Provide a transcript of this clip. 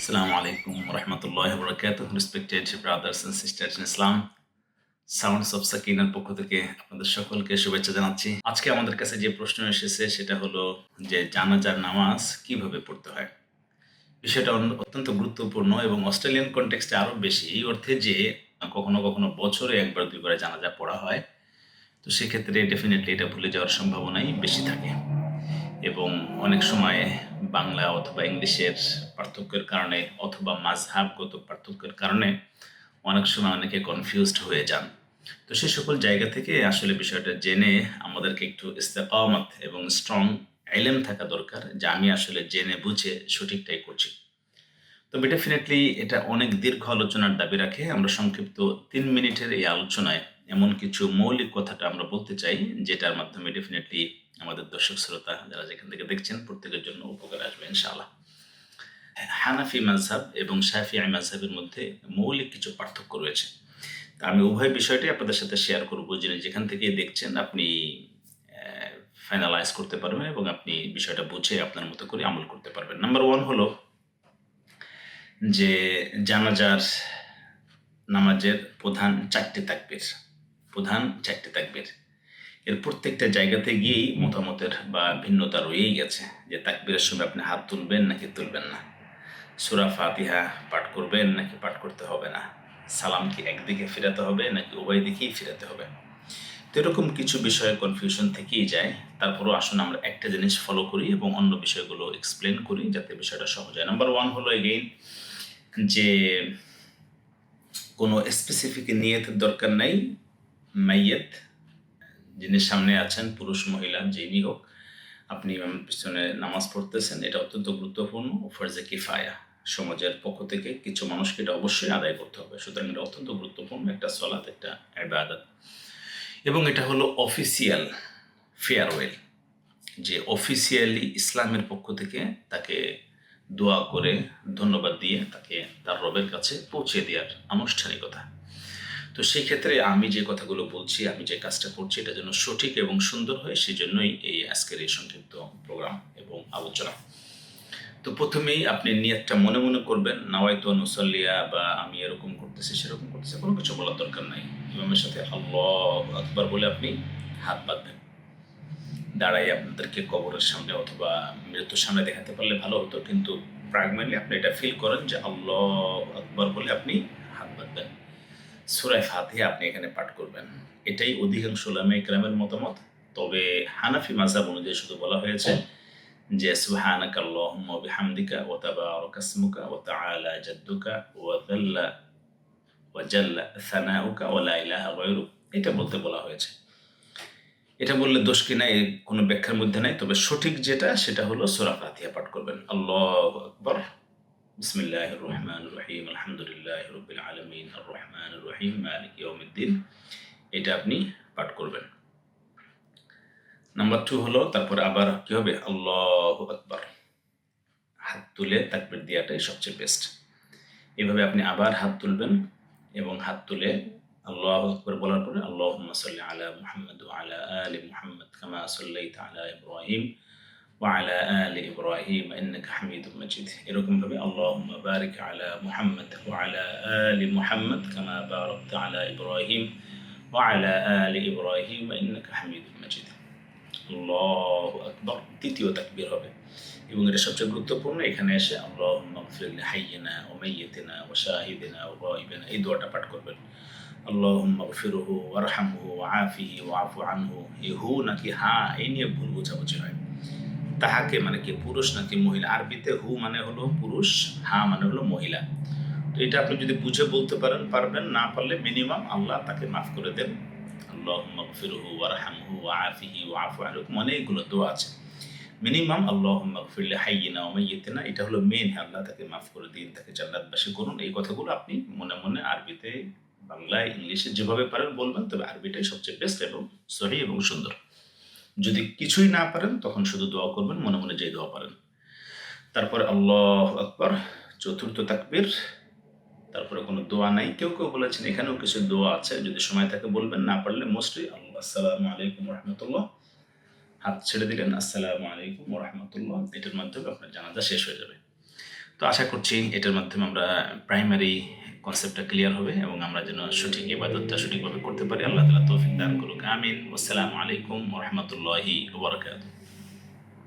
Assalamu alaikum warahmatullahi wabarakatuh. Respected brothers and sisters in Islam. Sounds of সাকিনার পক্ষ থেকে আপনাদের সকলকে শুভেচ্ছা জানাচ্ছি আজকে আমাদের কাছে যে প্রশ্ন এসেছে, সেটা হলো যে জানাজার নামাজ কীভাবে পড়তে হয় বিষয়টা অত্যন্ত গুরুত্বপূর্ণ এবং অস্ট্রেলিয়ান কনটেক্সটে আরও বেশি, এই অর্থে যে কখনো কখনো বছরে একবার দুইবার জানাজা পড়া হয় তো সেক্ষেত্রে ডেফিনেটলি এটা ভুলে যাওয়ার সম্ভাবনাই বেশি থাকে এবং অনেক সময় বাংলা অথবা ইংলিশের পার্থক্যের কারণে অথবা মাঝহাবগত পার্থক্যের কারণে অনেক সময় অনেকে কনফিউজড হয়ে যান। তো সে সকল জায়গা থেকে আসলে বিষয়টা জেনে আমাদেরকে একটু ইস্তেকামত এবং স্ট্রং এলেম থাকা দরকার যে আমি আসলে জেনে বুঝে সঠিকটাই করছি। তবে ডেফিনেটলি এটা অনেক দীর্ঘ আলোচনার দাবি রাখে। আমরা সংক্ষিপ্ত তিন মিনিটের এই আলোচনায় এমন কিছু মৌলিক কথাটা আমরা বলতে চাই, যেটার মাধ্যমে ডেফিনেটলি আমাদের দর্শক শ্রোতা যারা যেখান থেকে দেখছেন প্রত্যেকের জন্য উপকার আসবে, ইনশাআল্লাহ। হানাফি মাযহাব এবং শাফিআ মাযহাবের মধ্যে মৌলিক কিছু পার্থক্য রয়েছে। তা আমি উভয় বিষয়টি আপনাদের সাথে শেয়ার করব, যিনি যেখান থেকে দেখছেন আপনি ফাইনালাইজ করতে পারবেন এবং আপনি বিষয়টা বুঝে আপনার মতো করে আমল করতে পারবেন। নাম্বার ওয়ান হলো যে জানাজার নামাজের প্রধান চারটি তাকবীর। প্রধান চারটি তাকবীর। এর প্রত্যেকটা জায়গাতে গিয়েই মতামতের বা ভিন্নতা রয়েই গেছে যে তাকবীরের সময় আপনি হাত তুলবেন নাকি তুলবেন না। সুরা ফাতিহা পাঠ করবেন নাকি পাঠ করতে হবে না। সালাম কি একদিকে ফেরাতে হবে নাকি উভয় দিকেই ফেরাতে হবে? তো এরকম কিছু বিষয়ে কনফিউশন থেকেই যায়। তারপরও আসুন আমরা একটা জিনিস ফলো করি এবং অন্য বিষয়গুলো এক্সপ্লেন করি যাতে বিষয়টা সহজ হয়। নাম্বার ওয়ান হলো এগেইন যে কোনো স্পেসিফিক নিয়তের দরকার নাই। মাইয়েত, যিনি সামনে আছেন, পুরুষ, মহিলা, যেই হোক, আপনি ইমামের পিছনে নামাজ পড়তেছেন, এটা অত্যন্ত গুরুত্বপূর্ণ ফরজে কিফায়া। সমাজের পক্ষ থেকে কিছু মানুষকে এটা অবশ্যই আদায় করতে হবে। সুতরাং এটা অত্যন্ত গুরুত্বপূর্ণ একটা সলাৎ, একটা ইবাদত। এবং এটা হলো অফিসিয়াল ফেয়ারওয়েল, যে অফিসিয়ালি ইসলামের পক্ষ থেকে তাকে দোয়া করে, ধন্যবাদ দিয়ে তাকে তার রবের কাছে পৌঁছে দেওয়ার আনুষ্ঠানিকতা। তো সেই ক্ষেত্রে আমি যে কথাগুলো বলছি, আমি যে কাজটা করছি, এটা যেন সঠিক এবং সুন্দর হয় সেই জন্যই এই আজকের এই সংক্ষিপ্ত প্রোগ্রাম এবং আলোচনা। তো প্রথমেই আপনি নিয়তটা মনে মনে করবেন নাওয়াইতো নুসল্লিয়া বা আমি এরকম করতেছি, সেরকম করতেছি, কোনো কিছু বলার দরকার নাই। ইমামের সাথে, আল্লাহ আকবার বলে আপনি হাত বাঁধবেন। দাঁড়াই আপনাদেরকে কবরের সামনে অথবা মৃত্যুর সামনে দেখাতে পারলে ভালো হতো, কিন্তু প্রাগমেন্টলি আপনি এটা ফিল করেন যে, আল্লাহ আকবার বলে আপনি সুরায় ফাতিহা আপনি এখানে পাঠ করবেন। এটাই অধিকাংশ লামে ইকরামের মতামত। তবে হানাফি মাযহাব অনুযায়ী শুধু বলা হয়েছে যে, সুবহানাকা আল্লাহুম্মা বিহামদিকা ওয়া তাবারাকা ইসমুকা ওয়া তাআলা জাদ্দুকা ওয়া যাল্লা ওয়া জাল্লা সানাউকা ওয়া লা ইলাহা এটা বলতে বলা হয়েছে। এটা বললে দোষ কি নাই? কোনো ব্যাখ্যার মধ্যে নাই। তবে সঠিক যেটা, সেটা হলো সূরা ফাতিহা পাঠ করবেন। আল্লাহু আকবার। বিসমিল্লাহির রহমানির রহিম আলহামদুলিল্লাহি রাব্বিল আলামিন আর রহমানির রহিম মালিক ইয়াউমিদ্দিন। এটা আপনি পাঠ করবেন। নাম্বার টু হলো, তারপর আবার কি হবে? আল্লাহু আকবার। হাত তুলে তাকবীর দেওয়াটাই সবচেয়ে বেস্ট এভাবে আপনি আবার হাত তুলবেন এবং হাত তুলে আল্লাহু আকবার বলার পরে আল্লাহুম্মা সাল্লি আলা মুহাম্মদ আলা আলি মুহাম্মদ কামা সাল্লাইতা আলা ইব্রাহিম। وعلى آل إبراهيم إنك حميد مجيد এরকম ভাবে اللهم بارك على محمد وعلى آل محمد كما باركت على إبراهيم وعلى آل إبراهيم إنك حميد مجيد আল্লাহু আকবার তৃতীয় তাকবীর হবে এবং এটা সবচেয়ে গুরুত্বপূর্ণ এখানে এসে আল্লাহুম্মা গফির লিহাইয়িনা ওয়া মাইয়িতিনা ওয়া শাহিদিনা ওয়া গায়িবিনা এই দোয়াটা পাঠ করবেন আল্লাহুম্মা গফিরহু ওয়ারহামহু ওয়া আফিহি ওয়া আফু আনহু এই হু নাকি হা এই নিয়ে ভুল বোঝাবুঝি হয় তাহাকে মানে কি পুরুষ নাকি মহিলা? আরবিতে হু মানে হলো পুরুষ, হা মানে হলো মহিলা। তো এটা আপনি যদি বুঝে বলতে পারেন, পারবেন, না পারলে মিনিমাম আল্লাহ তাকে মাফ করে দেন। আল্লাহ মগফিরহু ওয়ারহামহু ওয়াফিহি ওয়াফু আনহু অনেকগুলো দোয়া আছে। মিনিমাম আল্লাহ মগফিরলে হাইয়িনা ওমাইয়িতিনা এটা হলো মেন আল্লাহ তাকে মাফ করে দিন, তাকে জান্নাতবাসী করুন। এই কথাগুলো আপনি মনে মনে আরবিতে, বাংলায়, ইংলিশে যেভাবে পারেন বলবেন, তবে আরবিটাই সবচেয়ে বেস্ট এবং সহি এবং সুন্দর। যদি কিছুই না পারেন, তখন শুধু দোয়া করবেন, মনে মনে যেই দোয়া পারেন। তারপরে আল্লাহ আকবর, চতুর্থ তাকবীর, তারপরে কোনো দোয়া নাই। কেউ কেউ বলেছেন, এখানেও কিছু দোয়া আছে, যদি সময় থাকে বলবেন, না পারলে মোস্টলি আল্লাহ, আসসালামু আলাইকুম রহমতুল্লাহ। হাত ছেড়ে দিলেন, আসসালামু আলাইকুম রহমতুল্লাহ। এটার মাধ্যমে আপনার জানাজা শেষ হয়ে যাবে। তো আশা করছি, এটার মাধ্যমে আমরা প্রাইমারি কনসেপ্টটা ক্লিয়ার হবে এবং আমরা যেন সঠিক ইবাদতটা সঠিকভাবে করতে পারি। আল্লাহ তালা তৌফিক দান করুক। আমিন। আসসালামু আলাইকুম রহমতুল্লাহি ওবরাকাতুহ